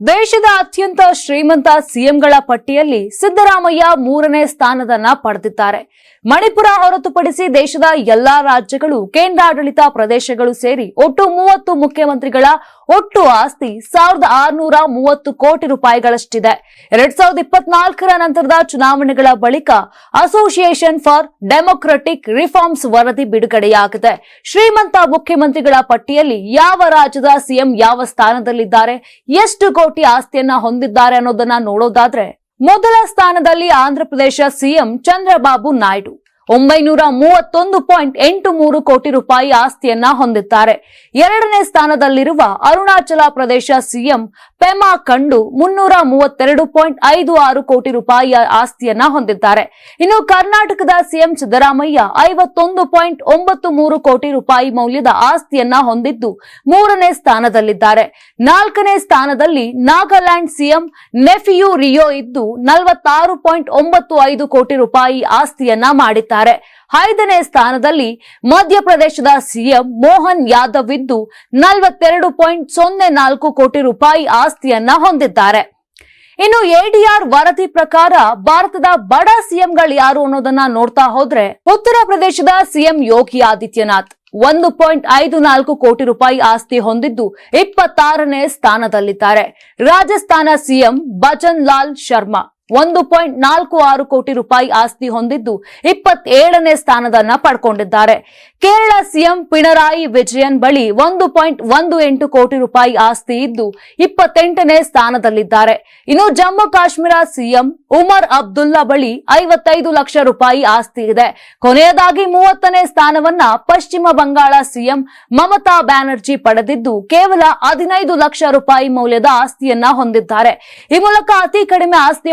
ದೇಶದ ಅತ್ಯಂತ ಶ್ರೀಮಂತ ಸಿಎಂಗಳ ಪಟ್ಟಿಯಲ್ಲಿ ಸಿದ್ದರಾಮಯ್ಯ ಮೂರನೇ ಸ್ಥಾನದನ್ನ ಪಡೆದಿದ್ದಾರೆ. ಮಣಿಪುರ ಹೊರತುಪಡಿಸಿ ದೇಶದ ಎಲ್ಲಾ ರಾಜ್ಯಗಳು, ಕೇಂದ್ರಾಡಳಿತ ಪ್ರದೇಶಗಳು ಸೇರಿ ಒಟ್ಟು ಮೂವತ್ತು ಮುಖ್ಯಮಂತ್ರಿಗಳ ಒಟ್ಟು ಆಸ್ತಿ ಸಾವಿರದ ಆರುನೂರ ಮೂವತ್ತು ಕೋಟಿ ರೂಪಾಯಿಗಳಷ್ಟಿದೆ. ಎರಡ್ ಸಾವಿರದ ಇಪ್ಪತ್ನಾಲ್ಕರ ನಂತರದ ಚುನಾವಣೆಗಳ ಬಳಿಕ ಅಸೋಸಿಯೇಷನ್ ಫಾರ್ ಡೆಮೊಕ್ರಟಿಕ್ ರಿಫಾರ್ಮ್ಸ್ ವರದಿ ಬಿಡುಗಡೆಯಾಗಿದೆ. ಶ್ರೀಮಂತ ಮುಖ್ಯಮಂತ್ರಿಗಳ ಪಟ್ಟಿಯಲ್ಲಿ ಯಾವ ರಾಜ್ಯದ ಸಿಎಂ ಯಾವ ಸ್ಥಾನದಲ್ಲಿದ್ದಾರೆ, ಎಷ್ಟು ಕೋಟಿ ಆಸ್ತಿಯನ್ನ ಹೊಂದಿದ್ದಾರೆ ಅನ್ನೋದನ್ನ ನೋಡೋದಾದ್ರೆ ಮೊದಲ ಸ್ಥಾನದಲ್ಲಿ ಆಂಧ್ರಪ್ರದೇಶ ಸಿಎಂ ಚಂದ್ರಬಾಬು ನಾಯ್ಡು ಒಂಬೈನೂರ ಮೂವತ್ತೊಂದು ಪಾಯಿಂಟ್ ಎಂಟು ಮೂರು ಕೋಟಿ ರೂಪಾಯಿ ಆಸ್ತಿಯನ್ನ ಹೊಂದಿದ್ದಾರೆ. ಎರಡನೇ ಸ್ಥಾನದಲ್ಲಿರುವ ಅರುಣಾಚಲ ಪ್ರದೇಶ ಸಿಎಂ ಪೆಮಾ ಕಂಡು ಮುನ್ನೂರ ಮೂವತ್ತೆರಡು ಪಾಯಿಂಟ್ ಐದು ಆರು ಕೋಟಿ ರೂಪಾಯಿಯ ಆಸ್ತಿಯನ್ನ ಹೊಂದಿದ್ದಾರೆ. ಇನ್ನು ಕರ್ನಾಟಕದ ಸಿಎಂ ಸಿದ್ದರಾಮಯ್ಯ ಐವತ್ತೊಂದು ಪಾಯಿಂಟ್ ಒಂಬತ್ತು ಮೂರು ಕೋಟಿ ರೂಪಾಯಿ ಮೌಲ್ಯದ ಆಸ್ತಿಯನ್ನ ಹೊಂದಿದ್ದು ಮೂರನೇ ಸ್ಥಾನದಲ್ಲಿದ್ದಾರೆ. ನಾಲ್ಕನೇ ಸ್ಥಾನದಲ್ಲಿ ನಾಗಾಲ್ಯಾಂಡ್ ಸಿಎಂ ನೆಫಿಯು ರಿಯೋ ಇದ್ದು ನಲವತ್ತಾರು ಪಾಯಿಂಟ್ ಒಂಬತ್ತು ಐದು ಕೋಟಿ ರೂಪಾಯಿ ಆಸ್ತಿಯನ್ನ ಮಾಡಿದ್ದಾರೆ. ಐದನೇ ಸ್ಥಾನದಲ್ಲಿ ಮಧ್ಯಪ್ರದೇಶದ ಸಿಎಂ ಮೋಹನ್ ಯಾದವ್ ಇದ್ದು ನಲವತ್ತೆರಡು ಪಾಯಿಂಟ್ ಸೊನ್ನೆ ನಾಲ್ಕು ಕೋಟಿ ರೂಪಾಯಿ ಆಸ್ತಿಯನ್ನ ಹೊಂದಿದ್ದಾರೆ. ಇನ್ನು ಎಡಿಆರ್ ವರದಿ ಪ್ರಕಾರ ಭಾರತದ ಬಡ ಸಿಎಂಗಳು ಯಾರು ಅನ್ನೋದನ್ನ ನೋಡ್ತಾ ಹೋದ್ರೆ ಉತ್ತರ ಪ್ರದೇಶದ ಸಿಎಂ ಯೋಗಿ ಆದಿತ್ಯನಾಥ್. ಒಂದು ಪಾಯಿಂಟ್ ಐದು ನಾಲ್ಕು ಕೋಟಿ ರೂಪಾಯಿ ಆಸ್ತಿ ಹೊಂದಿದ್ದು ಇಪ್ಪತ್ತಾರನೇ ಸ್ಥಾನದಲ್ಲಿದ್ದಾರೆ. ರಾಜಸ್ಥಾನ ಸಿಎಂ ಭಜನ್ ಲಾಲ್ ಶರ್ಮಾ. ಒಂದು ಪಾಯಿಂಟ್ ನಾಲ್ಕು ಆರು ಕೋಟಿ ರೂಪಾಯಿ ಆಸ್ತಿ ಹೊಂದಿದ್ದು ಇಪ್ಪತ್ತೇಳನೇ ಸ್ಥಾನದನ್ನ ಪಡ್ಕೊಂಡಿದ್ದಾರೆ. ಕೇರಳ ಸಿಎಂ ಪಿಣರಾಯಿ ವಿಜಯನ್ ಬಳಿ ಒಂದು ಪಾಯಿಂಟ್ ಒಂದು ಎಂಟು ಕೋಟಿ ರೂಪಾಯಿ ಆಸ್ತಿ ಇದ್ದು ಇಪ್ಪತ್ತೆಂಟನೇ ಸ್ಥಾನದಲ್ಲಿದ್ದಾರೆ. ಇನ್ನು ಜಮ್ಮು ಕಾಶ್ಮೀರ ಸಿಎಂ ಉಮರ್ ಅಬ್ದುಲ್ಲಾ ಬಳಿ ಐವತ್ತೈದು ಲಕ್ಷ ರೂಪಾಯಿ ಆಸ್ತಿ ಇದೆ. ಕೊನೆಯದಾಗಿ ಮೂವತ್ತನೇ ಸ್ಥಾನವನ್ನ ಪಶ್ಚಿಮ ಬಂಗಾಳ ಸಿಎಂ ಮಮತಾ ಬ್ಯಾನರ್ಜಿ ಪಡೆದಿದ್ದು ಕೇವಲ ಹದಿನೈದು ಲಕ್ಷ ರೂಪಾಯಿ ಮೌಲ್ಯದ ಆಸ್ತಿಯನ್ನ ಹೊಂದಿದ್ದಾರೆ. ಈ ಮೂಲಕ ಅತಿ ಕಡಿಮೆ ಆಸ್ತಿ